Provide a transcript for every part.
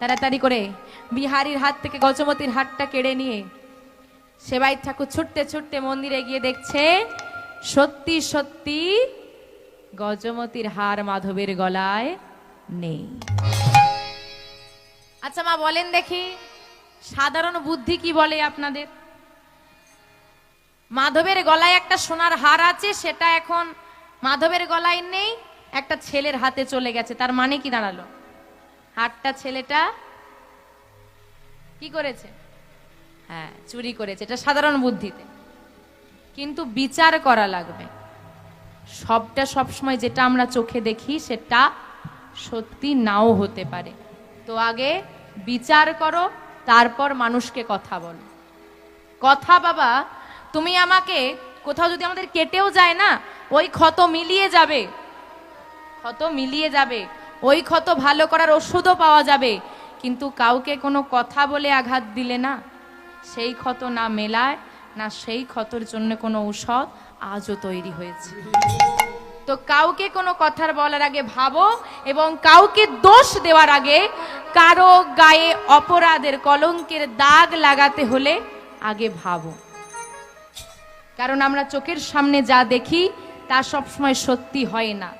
তাড়াতাড়ি করে বিহারীর হাত থেকে গজমতির হাতটা কেড়ে নিয়ে সেবাই ঠাকুর ছুটতে ছুটতে মন্দিরে গিয়ে দেখছে, সত্যি সত্যি গজমতির হার মাধবের গলায় নেই। আচ্ছা মা, বলেন দেখি, সাধারণ বুদ্ধি কি বলে আপনাদের? মাধবের গলায় একটা সোনার হার আছে, সেটা এখন মাধবের গলায় নেই, একটা ছেলের হাতে চলে গেছে, তার মানে কি দাঁড়াল? হারটা ছেলেটা কি করেছে? হ্যাঁ চুরি করেছে, এটা সাধারণ বুদ্ধিতে। কিন্তু বিচার করা লাগবে। সবটা সবসময় যেটা আমরা চোখে দেখি, সেটা সত্যি নাও হতে পারে। তো আগে বিচার করো, তারপর মানুষকে কথা বলো। কথা বাবা, তুমি আমাকে কোথাও যদি আমাদের কেটেও যায় না, ওই ক্ষত মিলিয়ে যাবে। ক্ষত মিলিয়ে যাবে। ওই ক্ষত ভালো করার ওষুধও পাওয়া যাবে। কিন্তু কাউকে কোনো কথা বলে আঘাত দিলে না। সেই ক্ষত না মেলায়, না সেই ক্ষতর জন্য কোনো ঔষধ আজও তৈরি হয়েছে। তো কাউকে কোনো কথার বলার আগে ভাবো এবং কাউকে দোষ দেওয়ার আগে কারও গায়ে অপরাধের কলঙ্কের দাগ লাগাতে হলে আগে ভাবো। কারণ আমরা চোখের সামনে যা দেখি, তা সবসময় সত্যি হয় না।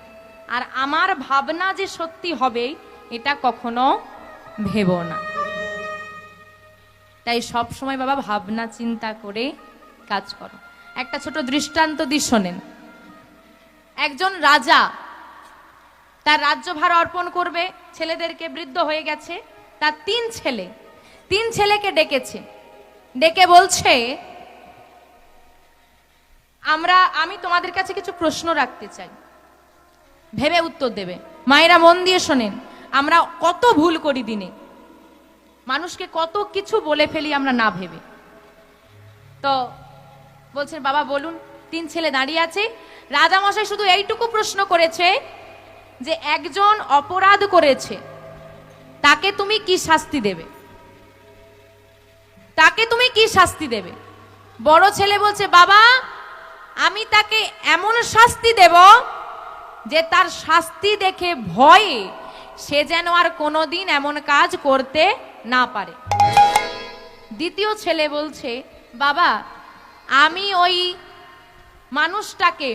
আর আমার ভাবনা যে সত্যি হবে, এটা কখনো ভেবো না। তাই সব সময় বাবা ভাবনা চিন্তা করে কাজ করো। একটা ছোট দৃষ্টান্ত দি শোনেন। একজন রাজা তার রাজ্যভার অর্পণ করবে, ছেলেদেরকে বৃদ্ধ হয়ে গেছে, তার তিন ছেলে, তিন ছেলেকে ডেকেছে। ডেকে বলছে, আমরা, আমি তোমাদের কাছে কিছু প্রশ্ন রাখতে চাই। ভেবে উত্তর দেবে। মায়েরা মন দিয়ে শোনেন, আমরা কত ভুল করি দিনে। মানুষকে কত কিছু বলে ফেলি আমরা না ভেবে। তো বলছেন, বাবা বলুন, তিন ছেলে দাঁড়িয়ে আছে। রাজামশাই শুধু এইটুকু প্রশ্ন করেছে যে, একজন অপরাধ করেছে, তাকে তুমি কি শাস্তি দেবে? তাকে তুমি কি শাস্তি দেবে? বড় ছেলে বলছে, বাবা, আমি তাকে এমন শাস্তি দেব যে তার শাস্তি দেখে ভয়ে সে যেন আর কোনোদিন এমন কাজ করতে না পারে। দ্বিতীয় ছেলে বলছে, বাবা, আমি ওই মানুষটাকে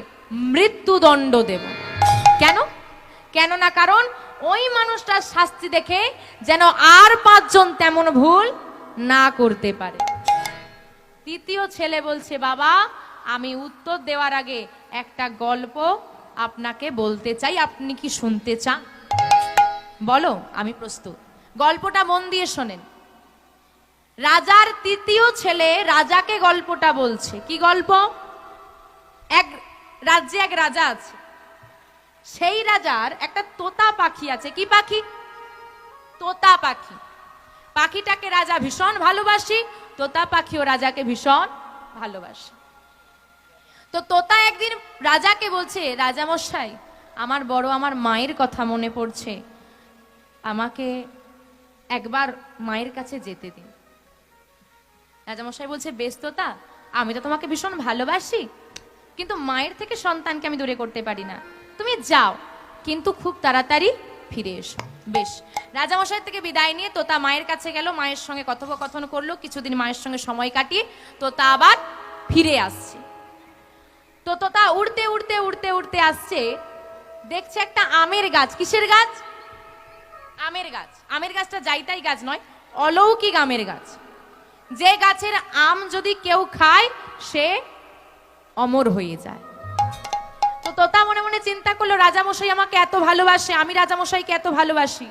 মৃত্যুদণ্ড দেব। কেন? কেন না কারণ ওই মানুষটার শাস্তি দেখে যেন আর পাঁচজন তেমন ভুল না করতে পারে। তৃতীয় ছেলে বলছে, বাবা, আমি উত্তর দেওয়ার আগে একটা গল্প আপনাকে বলতে চাই, আপনি কি শুনতে চান? বলো, আমি প্রস্তুত। গল্পটা মন দিয়ে শোনেন। রাজার তৃতীয় ছেলে রাজাকে গল্পটা বলছে। কি গল্প? এক রাজ্যে এক রাজা আছে। সেই রাজার একটা তোতা পাখি আছে। কি পাখি? তোতা পাখি। পাখিটাকে রাজা ভীষণ ভালোবাসি। তোতা পাখিও রাজাকে ভীষণ ভালোবাসে। তো তোতা একদিন রাজাকে বলছে রাজা মশাই আমার বড় আমার মায়ের কথা মনে পড়ছে। আমাকে একবার মায়ের কাছে যেতে দিন। রাজামশাই বলছে, বেশ তোতা, আমি তো তোমাকে ভীষণ ভালোবাসি, কিন্তু মায়ের থেকে সন্তানকে আমি দূরে করতে পারি না। তুমি যাও, কিন্তু খুব তাড়াতাড়ি ফিরে এসো। বেশ, রাজামশাই থেকে বিদায় নিয়ে তোতা মায়ের কাছে গেল, মায়ের সঙ্গে কথোপকথন করল, কিছুদিন মায়ের সঙ্গে সময় কাটিয়ে তোতা আবার ফিরে আসছে। তো তোতা উড়তে উড়তে উড়তে উড়তে আসছে। দেখছে একটা আমের গাছ। কিসের গাছ? আমের গাছ। আমের গাছটা যাইতাই গাছ নয়, অলৌকিক আমের গাছ। যে গাছের আম যদি কেউ খায়, সে অমর হয়ে যায়। তো তোতা মনে মনে চিন্তা করল, রাজামশাই আমাকে এত ভালোবাসে, আমি রাজামশাইকে এত ভালোবাসি।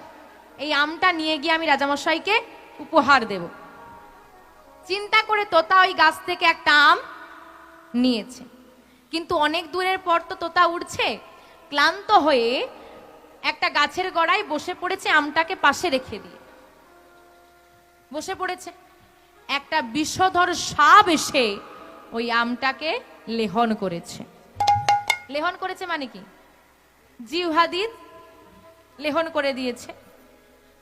এই আমটা নিয়ে গিয়ে আমি রাজামশাইকে উপহার দেব। চিন্তা করে তোতা ওই গাছ থেকে একটা আম নিয়েছে। কিন্তু অনেক দূরের পর তো তোতা উড়ছে। ক্লান্ত হয়ে একটা গাছের গড়ায় বসে পড়েছে আমটাকে পাশে রেখে দিয়ে। বসে পড়েছে। একটা বিষধর সাপ এসে ওই আমটাকে লেহন করেছে। লেহন করেছে মানে কি? জিহাদিদ লেহন করে দিয়েছে।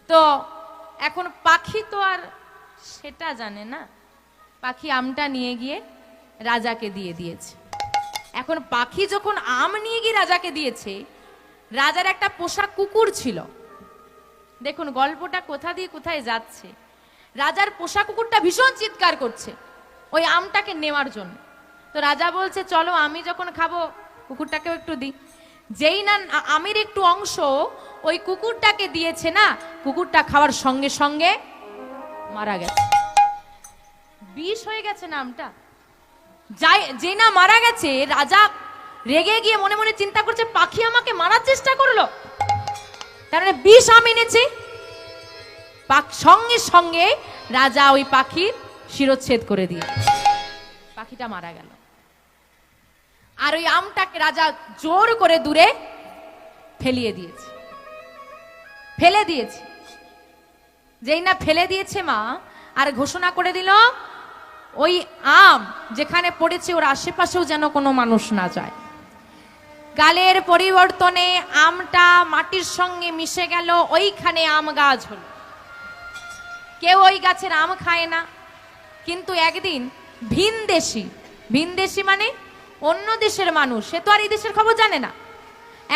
তো এখন পাখি তো আর সেটা জানে না। পাখি আমটা নিয়ে গিয়ে রাজাকে দিয়ে দিয়েছে। এখন পাখি যখন আম নিয়ে গিয়ে রাজাকে দিয়েছে, রাজার একটা পোষা কুকুর ছিল। দেখুন, গল্পটা কোথা দিয়ে কোথায় যাচ্ছে। রাজার পোষা কুকুরটা ভীষণ চিৎকার করছে ওই আমটাকে নেওয়ার জন্য। তো রাজা বলছে, চলো, আমি যখন খাব, কুকুরটাকেও একটু দিই। যেই না, আমের একটু অংশ ওই কুকুরটাকে দিয়েছে না, কুকুরটা খাওয়ার সঙ্গে সঙ্গে মারা গেছে। বিষ হয়ে গেছে না আমটা? যাই যে না মারা গেছে, রাজা রেগে গিয়ে মনে মনে চিন্তা করছে, পাখি আমাকে মারার চেষ্টা করল। তার মানে বিষ আমি এনেছি। সঙ্গে সঙ্গে রাজা ওই পাখির শিরচ্ছেদ করে দিয়ে পাখিটা মারা গেল। আর ওই আমটাকে রাজা জোর করে দূরে ফেলিয়ে দিয়েছে। ফেলে দিয়েছে। যেই না ফেলে দিয়েছে মা, আর ঘোষণা করে দিল ওই আম যেখানে পড়েছে ওর আশেপাশেও যেন কোনো মানুষ না যায়। কালের পরিবর্তনে আমটা মাটির সঙ্গে মিশে গেল, ওইখানে আম গাছ হলো। কেউ ওই গাছের আম খায় না, কিন্তু একদিন ভিনদেশি ভিনদেশি মানে অন্য দেশের মানুষ, সে তো আর এই দেশের খবর জানে না।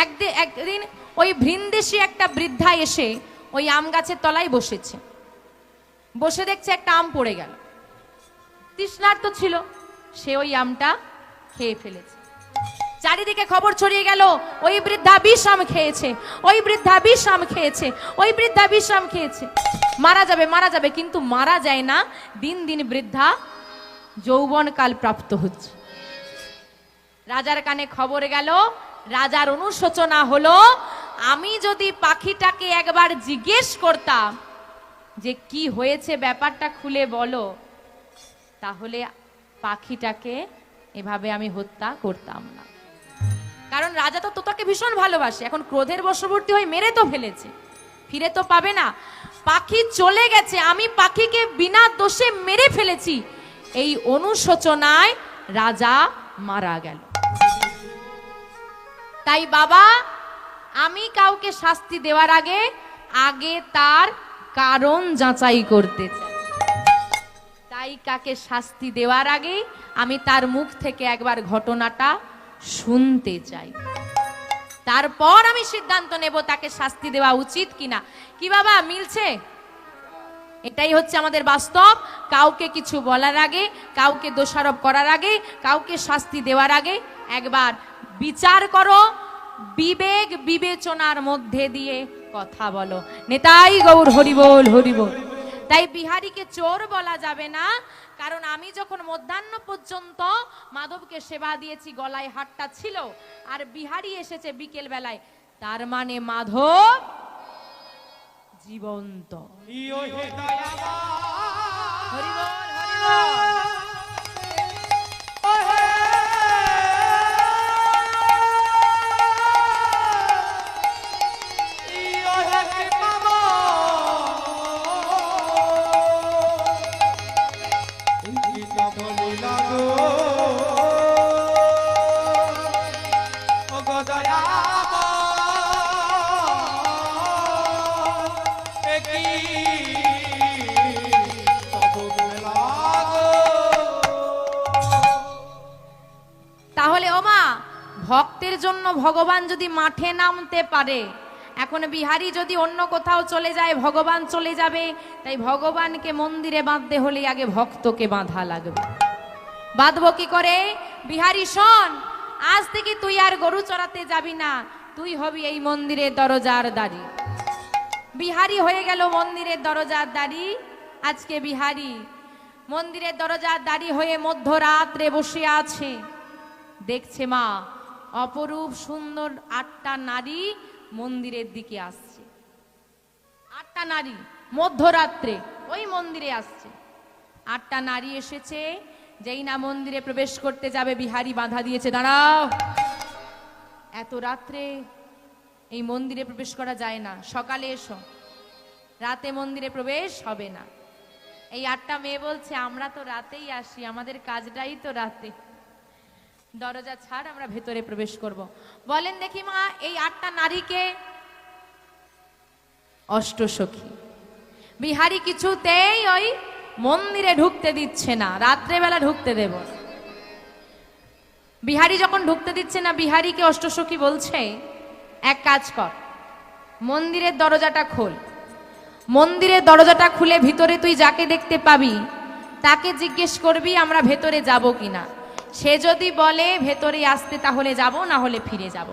একদিন একদিন ওই ভিনদেশি একটা বৃদ্ধা এসে ওই আম গাছের তলায় বসেছে। বসে দেখছে একটা আম পড়ে গেল। তৃষ্ণার্ত ছিল, সে ওই আমটা খেয়ে ফেলেছে। চারিদিকে খবর ছড়িয়ে গেল, ওই বৃদ্ধা বিষ আম খেয়েছে, ওই বৃদ্ধা বিষ আম খেয়েছে, ওই বৃদ্ধা বিষ আম খেয়েছে। মারা যাবে মারা যাবে, কিন্তু মারা যায় না, দিন দিন বৃদ্ধা যৌবন কাল প্রাপ্ত হচ্ছে। রাজার কানে খবর গেল, রাজার অনুশোচনা হলো, আমি যদি পাখিটাকে একবার জিজ্ঞেস করতাম যে কি হয়েছে ব্যাপারটা খুলে বলো তাহলে পাখিটাকে এভাবে আমি হত্যা করতাম না। কারণ রাজা তো তোতাকে ভীষণ ভালোবাসে। এখন ক্রোধের বশবর্তী হয়ে মেরে তো ফেলেছে। ফিরে তো পাবে না। পাখি চলে গেছে। আমি পাখিকে বিনা দোষে মেরে ফেলেছি। এই অনুশোচনায় রাজা মারা গেল। তাই বাবা, আমি কাউকে শাস্তি দেওয়ার আগে আগে তার কারণ যাচাই করতে চাই। তাই কাকে শাস্তি দেওয়ার আগে আমি তার মুখ থেকে একবার ঘটনাটা শুনতে চাই। তারপর আমি সিদ্ধান্ত নেব তাকে শাস্তি দেওয়া উচিত কিনা। কি বাবা, মিলছে? এটাই হচ্ছে আমাদের বাস্তব। কাউকে কিছু বলার আগে, কাউকে দোষারোপ করার আগে, কাউকে শাস্তি দেওয়ার আগে একবার বিচার করো, বিবেক বিবেচনার মধ্যে দিয়ে কথা বলো। নেতাই গৌর হরিবোল হরিবোল তাই বিহারীকে চোর বলা যাবে না। কারণ আমি যখন মধ্যাহ্ন পর্যন্ত মাধবকে সেবা দিয়েছি গলায় হাটটা ছিল আর বিহারি এসেছে বিকেল বেলায় তার মানে মাধব জীবন্ত। হরিবল হরিবোল জন্য ভগবান যদি মাঠে নামতে পারে, এখন বিহারি যদি অন্য কোথাও চলে যায়, ভগবান চলে যাবে, তাই ভগবানকে মন্দিরে বাঁধতে হলে আগে ভক্তকে বাঁধা লাগবে। বাঁধবো কি করে? বিহারি, শোন, আজ থেকে তুই আর গরু চড়াতে যাবি না, তুই হবি এই মন্দিরের দরজার দাড়ি। বিহারি হয়ে গেল মন্দিরের দরজার দাড়ি। আজকে বিহারি মন্দিরের দরজার দাড়ি হয়ে মধ্যরাত্রে বসে আছে। দেখছে মা অপরূপ সুন্দর আটটা নারী মন্দিরের দিকে আসছে। আটটা নারী মধ্যরাত্রে ওই মন্দিরে আসছে। আটটা নারী এসেছে, যেই না মন্দিরে প্রবেশ করতে যাবে, বিহারি বাধা দিয়েছে, দাঁড়াও। এত রাত্রে এই মন্দিরে প্রবেশ করা যায় না, সকালে এসো। রাতে মন্দিরে প্রবেশ হবে না। এই আটটা মেয়ে বলছে, আমরা তো রাতেই আসি, আমাদের কাজটাই তো রাতে। দরজা ছাড়, আমরা ভেতরে প্রবেশ করব। বলেন দেখি মা, এই আটটা নারীকে অষ্টসখী। বিহারি কিছুতেই ওই মন্দিরে ঢুকতে দিচ্ছে না, রাত্রেবেলা ঢুকতে দেব। বিহারি যখন ঢুকতে দিচ্ছে না, বিহারিকে অষ্টসখী বলছে, এক কাজ কর, মন্দিরের দরজাটা খোল। মন্দিরের দরজাটা খুলে ভিতরে তুই যাকে দেখতে পাবি, তাকে জিজ্ঞেস করবি আমরা ভেতরে যাব কিনা। সে যদি বলে, ভেতরে আসতে তাহলে যাব না হলে ফিরে যাব।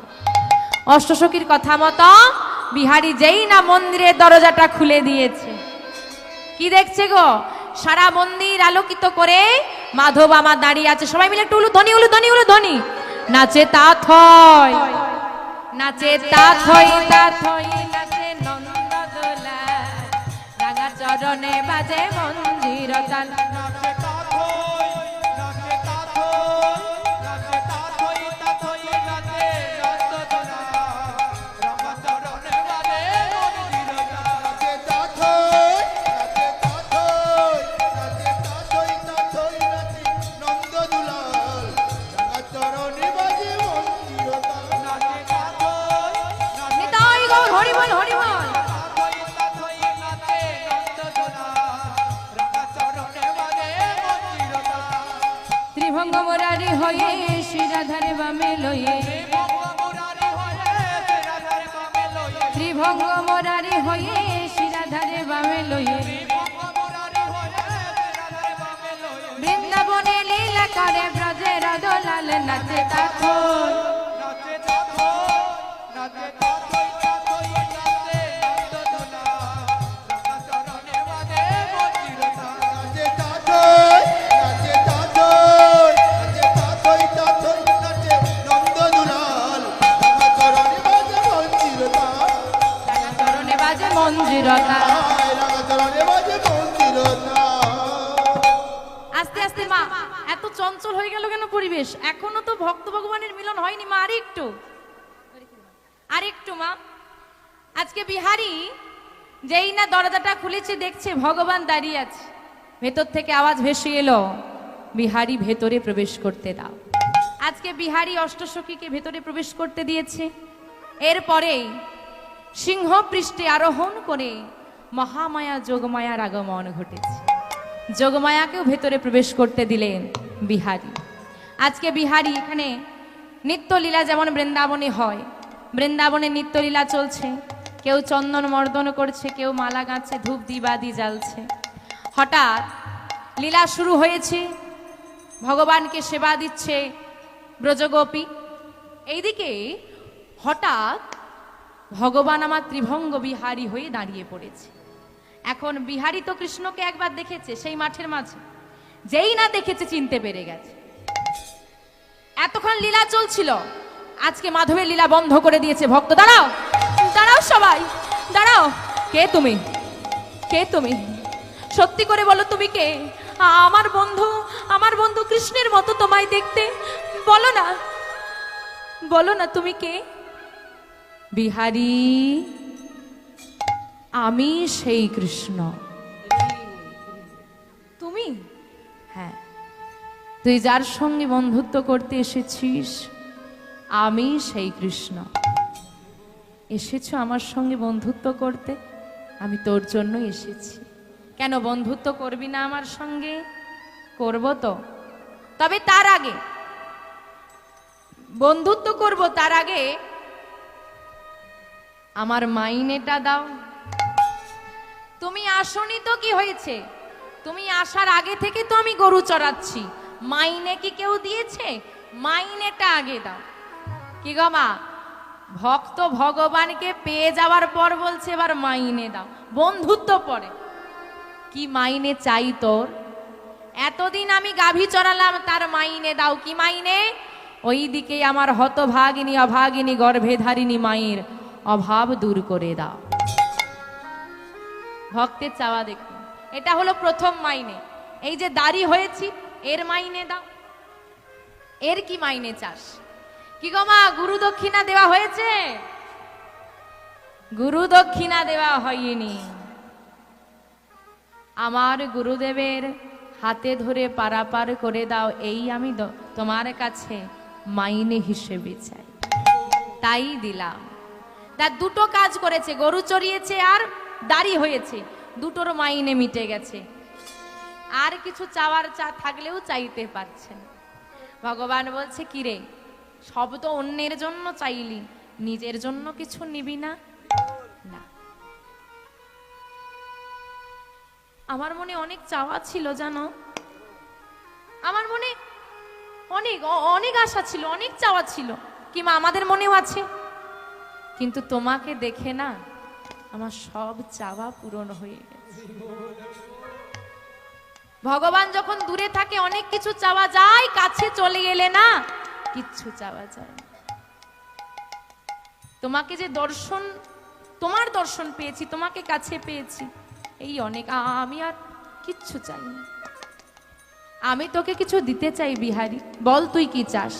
অষ্টসখীর কথা মতো বিহারি যেই না মন্দিরের দরজাটা খুলে দিয়েছে। কি দেখছে গো? সারা মন্দির আলোকিত করে মাধব আমার দাঁড়িয়ে আছে। সবাই মিলে একটু উলু ধ্বনি উলু ধ্বনি উলু ধ্বনি। নাচে তা থয়, নাচে তা থই তা নাচে নন্দদোলা রাঙা চরণে বাজে মঞ্জির তাল করে ব্রজের দোলাল নাচে তাখন নাচে চঞ্চল হয়ে গেল কেন পরিবেশ? এখনও তো ভক্ত ভগবানের মিলন হয়নি মা আর একটু আর একটু মা। আজকে বিহারি যেই না দরজাটা খুলেছে, দেখছে ভগবান দাঁড়িয়ে আছে। ভেতর থেকে আওয়াজ ভেসে এলো, বিহারি ভেতরে প্রবেশ করতে দাও। আজকে বিহারি অষ্টসখীকে ভেতরে প্রবেশ করতে দিয়েছে। এরপরে সিংহ পৃষ্ঠে আরোহণ করে মহামায়া যোগমায়ার আগমন ঘটেছে। যোগমায়াকেও ভেতরে প্রবেশ করতে দিলেন বিহারি। আজকে বিহারি এখানে নিত্যলীলা যেমন বৃন্দাবনে হয়, বৃন্দাবনে নিত্যলীলা চলছে। কেউ চন্দন মর্দন করছে, কেউ মালা গাঁচ্ছে ধূপ দিবাদি জ্বালছে। হঠাৎ লীলা শুরু হয়েছে, ভগবানকে সেবা দিচ্ছে ব্রজগোপী। এইদিকে হঠাৎ ভগবান আমার ত্রিভঙ্গ বিহারী হয়ে দাঁড়িয়ে পড়েছে। এখন বিহারি তো কৃষ্ণকে একবার দেখেছে সেই মাঠের মাঝে। যেই না দেখেছে চিনতে পেরে গেছে। এতক্ষণ লীলা চলছিল। আজকে মাধবের লীলা বন্ধ করে দিয়েছে ভক্ত। দাঁড়াও দাঁড়াও সবাই, দাঁড়াও। কে তুমি? কে তুমি? সত্যি করে বলো তুমি কে? আমার বন্ধু আমার বন্ধু কৃষ্ণের মতো তোমায় দেখতে। বলো না বলো না তুমি কে? বিহারী। আমি সেই কৃষ্ণ। তুমি? হ্যাঁ। তুই যার সঙ্গে বন্ধুত্ব করতে এসেছিস, আমি সেই কৃষ্ণ। এসেছ আমার সঙ্গে বন্ধুত্ব করতে? আমি তোর জন্য এসেছি। কেন বন্ধুত্ব করবি না আমার সঙ্গে? করব তো। তবে তার আগে, বন্ধুত্ব করব তার আগে, আমার মাইনেটা দাও। তুমি আসনি তো কি হয়েছে? তুমি আসার আগে থেকে তো আমি গরু চড়াচ্ছি। মাইনে কি কেউ দিয়েছে? মাইনেটা আগে দাও। কি গো মা? ভক্ত ভগবানকে পেয়ে যাওয়ার পর বলছে, এবার মাইনে দাও। বন্ধুত্ব পরে। কি মাইনে চাই তোর? এতদিন আমি গাভী চড়ালাম, তার মাইনে দাও। কি মাইনে? ওই দিকে আমার হতভাগিনী, অভাগিনী গর্ভেধারিণী মায়ের অভাব দূর করে দাও। ভক্তের চাওয়া দেখুন। এটা হলো প্রথম মাইনে। এই যে দাড়ি হয়েছি, এর মাইনে দাও। এর কি মাইনে চাস? কি গো মা, গুরু দক্ষিণা দেওয়া হয়েছে? গুরু দক্ষিণা দেওয়া হয়নি। আমার গুরুদেবের হাতে ধরে পারাপার করে দাও, এই আমি তোমার কাছে মাইনে হিসেবে চাই। তাই দিলাম। তার দুটো কাজ করেছে, গরু চড়িয়েছে আর দাড়ি হয়েছে। দুটোর মাইনে মিটে গেছে। আর কিছু চাওয়ার চা থাকলেও চাইতে পারছেন ভগবান বলছে, কিরে, সব তো অন্যের জন্য চাইলি, নিজের জন্য কিছু নিবি না? না। আমার মনে অনেক চাওয়া ছিল, জানো? আমার মনে অনেক অনেক আশা ছিল, অনেক চাওয়া ছিল। কিংবা আমাদের মনেও আছে? কিন্তু তোমাকে দেখে না আমার সব চাওয়া পূরণ হয়ে গেছে। ভগবান যখন দূরে থাকে, অনেক কিছু চাওয়া যায়, কাছে চলে গেলে না, কিচ্ছু চাওয়া যায় তোমাকে যে দর্শন, তোমার দর্শন পেয়েছি, তোমাকে কাছে পেয়েছি, এই অনেক আমি আর কিচ্ছু চাই না। আমি তোকে কিছু দিতে চাই বিহারি, বল তুই কি চাস?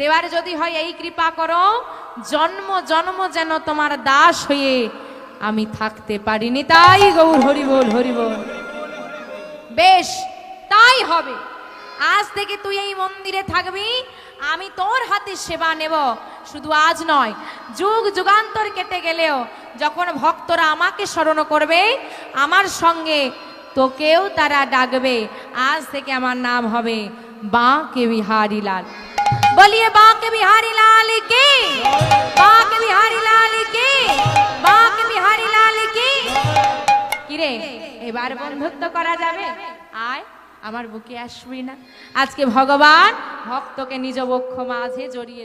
দেওয়ার যদি হয়, এই কৃপা করো জন্ম জন্ম যেন তোমার দাস হয়ে আমি থাকতে পারিনি। তাই গৌর হরি বল হরি বল। বেশ, তাই হবে। আজ থেকে তুই এই মন্দিরে থাকবি, আমি তোর হাতে সেবা নেব। শুধু আজ নয়, যুগ, যুগান্তর কেটে গেলেও যখন ভক্তরা আমাকে স্মরণ করবে, আমার সঙ্গে তোকেও তারা ডাকবে। আজ থেকে আমার নাম হবে বাঁকে বিহারি বলিয়ে বাঁকে বিহারি লাল কে বাঁকে বিহারি লাল কে বাঁকে বিহারি লাল কে কিরে, এবার বন্ধুত্ব করা যাবে? আয়, আমার বুকে আসবি না। আজকে ভগবান ভক্তকে নিজ বক্ষ মাঝে জড়িয়ে